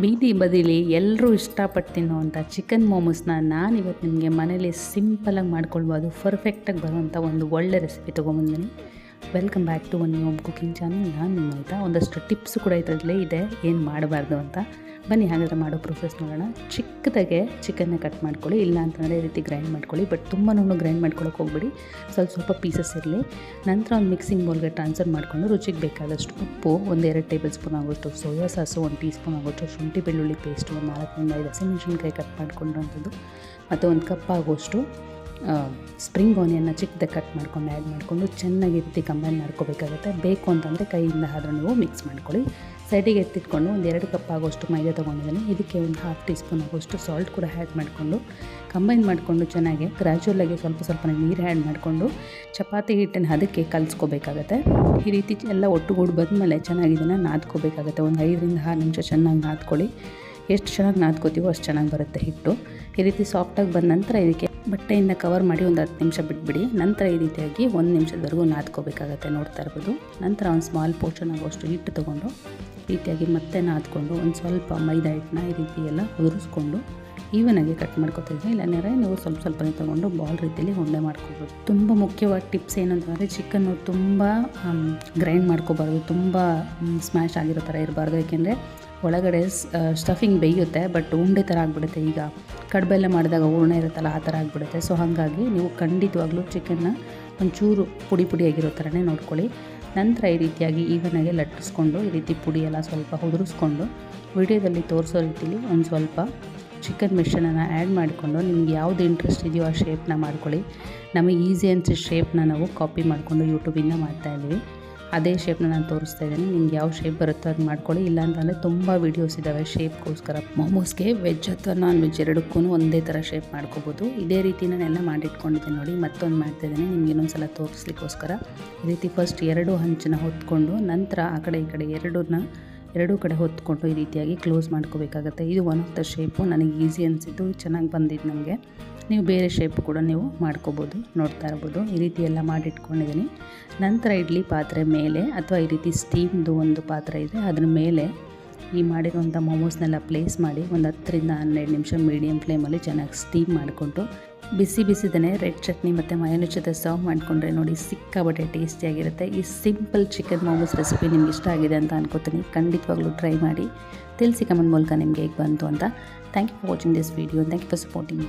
ಬೀದಿ ಬದಿಲಿ ಎಲ್ಲರೂ ಇಷ್ಟಪಟ್ಟು ತಿನ್ನುವಂಥ ಚಿಕನ್ ಮೋಮೋಸ್ನ ನಾನು ಇವತ್ತು ನಿಮಗೆ ಮನೇಲಿ ಸಿಂಪಲಾಗಿ ಮಾಡ್ಕೊಳ್ಬೋದು ಪರ್ಫೆಕ್ಟಾಗಿ ಬರುವಂಥ ಒಂದು ಒಳ್ಳೆ recipe ತೊಗೊಂಬಂದಿನಿ welcome back to one home cooking channel ನಾನು ನಿಮ್ಮ ಆಯಿತಾ ಒಂದಷ್ಟು ಟಿಪ್ಸ್ ಕೂಡ ಇದರಲ್ಲೇ ಇದೆ. ಏನು ಮಾಡಬಾರ್ದು ಅಂತ. ಬನ್ನಿ, ಹಾಗಾದರೆ ಮಾಡೋ ಪ್ರೊಸೆಸ್ ನೋಡೋಣ. ಚಿಕ್ಕದಾಗೆ ಚಿಕನ್ನ ಕಟ್ ಮಾಡ್ಕೊಳ್ಳಿ. ಇಲ್ಲ ಅಂತಂದರೆ ಈ ರೀತಿ ಗ್ರೈಂಡ್ ಮಾಡ್ಕೊಳ್ಳಿ. ಬಟ್ ತುಂಬ ನುಣ್ಣು ಗ್ರೈಂಡ್ ಮಾಡ್ಕೊಳಕ್ಕೆ ಹೋಗ್ಬಿಡಿ. ಸ್ವಲ್ಪ ಸ್ವಲ್ಪ ಪೀಸಸ್ ಇರಲಿ. ನಂತರ ಒಂದು ಮಿಕ್ಸಿಂಗ್ ಬೌಲ್ಗೆ ಟ್ರಾನ್ಸ್ಫರ್ ಮಾಡಿಕೊಂಡು ರುಚಿಗೆ ಬೇಕಾದಷ್ಟು ಉಪ್ಪು, ಒಂದು ಎರಡು ಟೇಬಲ್ ಸ್ಪೂನ್ ಆಗೋಷ್ಟು ಸೋಯಾ ಸಾಸು ಒಂದು ಟೀ ಸ್ಪೂನ್ ಆಗೋಷ್ಟು ಶುಂಠಿ ಬೆಳ್ಳುಳ್ಳಿ ಪೇಸ್ಟು ಒಂದು ನಾಲ್ಕರಿಂದ ಐದು ಹಸಿಮೆಣಸಿನ್ಕಾಯಿ ಕಟ್ ಮಾಡ್ಕೊಂಡಂಥದ್ದು ಮತ್ತು ಒಂದು ಕಪ್ ಆಗೋಷ್ಟು ಸ್ಪ್ರಿಂಗ್ ಆನಿಯನ್ನ ಚಿಕ್ಕದಾಗಿ ಕಟ್ ಮಾಡ್ಕೊಂಡು ಆ್ಯಡ್ ಮಾಡಿಕೊಂಡು ಚೆನ್ನಾಗಿ ರೀತಿ ಕಂಬೈನ್ ಮಾಡ್ಕೋಬೇಕಾಗುತ್ತೆ ಬೇಕು ಅಂತಂದರೆ ಕೈಯಿಂದ ಆದರೂ ನೀವು ಮಿಕ್ಸ್ ಮಾಡ್ಕೊಳ್ಳಿ. ಸೈಡಿಗೆ ಎತ್ತಿಟ್ಕೊಂಡು ಒಂದು ಎರಡು ಕಪ್ ಆಗೋಷ್ಟು ಮೈದಾ ತೊಗೊಂಡಿದ್ದೀನಿ. ಇದಕ್ಕೆ ಒಂದು ಹಾಫ್ ಟೀ ಸ್ಪೂನ್ ಆಗೋಷ್ಟು ಸಾಲ್ಟ್ ಕೂಡ ಆ್ಯಡ್ ಮಾಡಿಕೊಂಡು ಕಂಬೈನ್ ಮಾಡಿಕೊಂಡು ಚೆನ್ನಾಗಿ ಗ್ರ್ಯಾಜುವಲಾಗಿ ಸ್ವಲ್ಪ ಸ್ವಲ್ಪ ನೀರು ಆ್ಯಡ್ ಮಾಡಿಕೊಂಡು ಚಪಾತಿ ಹಿಟ್ಟನ್ನು ಅದಕ್ಕೆ ಕಲಿಸ್ಕೋಬೇಕಾಗತ್ತೆ. ಈ ರೀತಿ ಎಲ್ಲ ಒಟ್ಟುಗೂಡಿ ಬಂದಮೇಲೆ ಚೆನ್ನಾಗಿ ಇದನ್ನು ನಾದ್ಕೋಬೇಕಾಗತ್ತೆ. ಒಂದು ಐದರಿಂದ ಆರು ನಿಮಿಷ ಚೆನ್ನಾಗಿ ನಾದ್ಕೊಳ್ಳಿ. ಎಷ್ಟು ಚೆನ್ನಾಗಿ ನಾದ್ಕೋತೀವೋ ಅಷ್ಟು ಚೆನ್ನಾಗಿ ಬರುತ್ತೆ ಹಿಟ್ಟು. ಈ ರೀತಿ ಸಾಫ್ಟಾಗಿ ಬಂದ ನಂತರ ಇದಕ್ಕೆ ಬಟ್ಟೆಯಿಂದ ಕವರ್ ಮಾಡಿ ಒಂದು ಹತ್ತು ನಿಮಿಷ ಬಿಟ್ಬಿಡಿ. ನಂತರ ಈ ರೀತಿಯಾಗಿ ಒಂದು ನಿಮಿಷದವರೆಗೂ ನಾದ್ಕೋಬೇಕಾಗತ್ತೆ ನೋಡ್ತಾ ಇರ್ಬೋದು. ನಂತರ ಒಂದು ಸ್ಮಾಲ್ ಪೋರ್ಷನ್ ಆಗೋಷ್ಟು ಹಿಟ್ಟು ತೊಗೊಂಡು ರೀತಿಯಾಗಿ ಮತ್ತೆ ನಾದ್ಕೊಂಡು ಒಂದು ಸ್ವಲ್ಪ ಮೈದಾ ಹಿಟ್ಟನ್ನ ಈ ರೀತಿ ಎಲ್ಲ ಉದುರಿಸ್ಕೊಂಡು ಈವನಾಗಿ ಕಟ್ ಮಾಡ್ಕೊತಿದ್ವಿ ಇಲ್ಲಾಂದರೆ ನೀವು ಸ್ವಲ್ಪ ಸ್ವಲ್ಪನೇ ತೊಗೊಂಡು ಬಾಲ್ ರೀತಿಯಲ್ಲಿ ಉಂಡೆ ಮಾಡ್ಕೊಬೋದು. ತುಂಬ ಮುಖ್ಯವಾದ ಟಿಪ್ಸ್ ಏನಂತಂದರೆ ಚಿಕನ್ನು ತುಂಬ ಗ್ರೈಂಡ್ ಮಾಡ್ಕೋಬಾರ್ದು. ತುಂಬ ಸ್ಮ್ಯಾಶ್ ಆಗಿರೋ ಥರ ಇರಬಾರ್ದು. ಯಾಕೆಂದರೆ ಒಳಗಡೆ ಸ್ಟಫಿಂಗ್ ಬೇಯುತ್ತೆ ಬಟ್ ಉಂಡೆ ಥರ ಆಗಿಬಿಡುತ್ತೆ. ಈಗ ಕಡಬೆಲ್ಲ ಮಾಡಿದಾಗ ಹೂರ್ಣ ಇರುತ್ತಲ್ಲ, ಆ ಥರ ಆಗಿಬಿಡುತ್ತೆ. ಸೊ ಹಾಗಾಗಿ ನೀವು ಖಂಡಿತವಾಗ್ಲೂ ಚಿಕನ್ನ ಒಂಚೂರು ಪುಡಿ ಪುಡಿಯಾಗಿರೋ ಥರನೇ ನೋಡ್ಕೊಳ್ಳಿ. ನಂತರ ಈ ರೀತಿಯಾಗಿ ಈವನಾಗೆ ಲಟ್ಟಿಸ್ಕೊಂಡು, ಈ ರೀತಿ ಪುಡಿ ಎಲ್ಲ ಸ್ವಲ್ಪ ಉದುರಿಸ್ಕೊಂಡು ವಿಡಿಯೋದಲ್ಲಿ ತೋರಿಸೋ ರೀತಿಲಿ ಒಂದು ಸ್ವಲ್ಪ ಚಿಕನ್ ಮಿಶ್ರಣನ ಆ್ಯಡ್ ಮಾಡಿಕೊಂಡು, ನಿಮ್ಗೆ ಯಾವುದು ಇಂಟ್ರೆಸ್ಟ್ ಇದೆಯೋ ಆ ಶೇಪ್ನ ಮಾಡ್ಕೊಳ್ಳಿ. ನಮಗೆ ಈಸಿ ಅನಿಸಿದ ಶೇಪ್ನ ನಾವು ಕಾಪಿ ಮಾಡಿಕೊಂಡು ಯೂಟ್ಯೂಬಿಂದ ಮಾಡ್ತಾಯಿದ್ವಿ ಅದೇ ಶೇಪ್ನ ನಾನು ತೋರಿಸ್ತಾ ಇದ್ದೀನಿ. ನಿಮ್ಗೆ ಯಾವ ಶೇಪ್ ಬರುತ್ತೋ ಅದು ಮಾಡ್ಕೊಳ್ಳಿ. ಇಲ್ಲ ಅಂತಂದರೆ ತುಂಬ ವೀಡಿಯೋಸ್ ಇದ್ದಾವೆ ಶೇಪ್ಗೋಸ್ಕರ ಮೋಮೋಸ್ಗೆ ವೆಜ್ ಅಥವಾ ನಾನ್ ವೆಜ್ ಎರಡಕ್ಕೂ ಒಂದೇ ಥರ ಶೇಪ್ ಮಾಡ್ಕೋಬೋದು. ಇದೇ ರೀತಿ ನಾನೆಲ್ಲ ಮಾಡಿಟ್ಕೊಂಡಿದ್ದೀನಿ ನೋಡಿ, ಮತ್ತೊಂದು ಮಾಡ್ತಾಯಿದ್ದೀನಿ ನಿಮ್ಗೆ ಇನ್ನೊಂದು ಸಲ ತೋರಿಸ್ಲಿಕ್ಕೋಸ್ಕರ. ಈ ರೀತಿ ಫಸ್ಟ್ ಎರಡು ಹಂಚನ್ನ ಹೊತ್ಕೊಂಡು, ನಂತರ ಆ ಕಡೆ ಈ ಕಡೆ ಎರಡನ್ನ, ಎರಡೂ ಕಡೆ ಹೊತ್ಕೊಂಡು ಈ ರೀತಿಯಾಗಿ ಕ್ಲೋಸ್ ಮಾಡ್ಕೋಬೇಕಾಗತ್ತೆ. ಇದು ಒನ್ ಆಫ್ ದ ಶೇಪು ನನಗೆ ಈಸಿ ಅನಿಸಿದ್ದು, ಚೆನ್ನಾಗಿ ಬಂದಿದ್ದು ನನಗೆ ನೀವು ಬೇರೆ ಶೇಪ್ ಕೂಡ ನೀವು ಮಾಡ್ಕೋಬೋದು, ನೋಡ್ತಾ ಇರ್ಬೋದು. ಈ ರೀತಿ ಎಲ್ಲ ಮಾಡಿಟ್ಕೊಂಡಿದ್ದೀನಿ. ನಂತರ ಇಡ್ಲಿ ಪಾತ್ರೆ ಮೇಲೆ ಅಥವಾ ಈ ರೀತಿ ಸ್ಟೀಮ್ದು ಒಂದು ಪಾತ್ರೆ ಇದೆ, ಅದ್ರ ಮೇಲೆ ಈ ಮಾಡಿರುವಂಥ ಮೋಮೋಸ್ನೆಲ್ಲ ಪ್ಲೇಸ್ ಮಾಡಿ ಒಂದು ಹತ್ತರಿಂದ ಹನ್ನೆರಡು ನಿಮಿಷ ಮೀಡಿಯಮ್ ಫ್ಲೇಮಲ್ಲಿ ಚೆನ್ನಾಗಿ ಸ್ಟೀಮ್ ಮಾಡಿಕೊಂಡು, ಬಿಸಿ ಬಿಸಿದನೆ ರೆಡ್ ಚಟ್ನಿ ಮತ್ತು ಮಯೋನಿ ಜೊತೆ ಸರ್ವ್ ಮಾಡಿಕೊಂಡ್ರೆ ನೋಡಿ ಸಿಕ್ಕಾಬಟ್ಟೆ ಟೇಸ್ಟಿಯಾಗಿರುತ್ತೆ ಈ ಸಿಂಪಲ್ ಚಿಕನ್ ಮೋಮೋಸ್ ರೆಸಿಪಿ ನಿಮ್ಗೆ ಇಷ್ಟ ಆಗಿದೆ ಅಂತ ಅನ್ಕೋತೀನಿ. ಖಂಡಿತವಾಗ್ಲೂ ಟ್ರೈ ಮಾಡಿ. ತಿಳಿಸಿ ಕಮೆಂಟ್ ಮೂಲಕ ನಿಮಗೆ ಹೇಗೆ ಬಂತು ಅಂತ. Thank you for watching this video thank you for supporting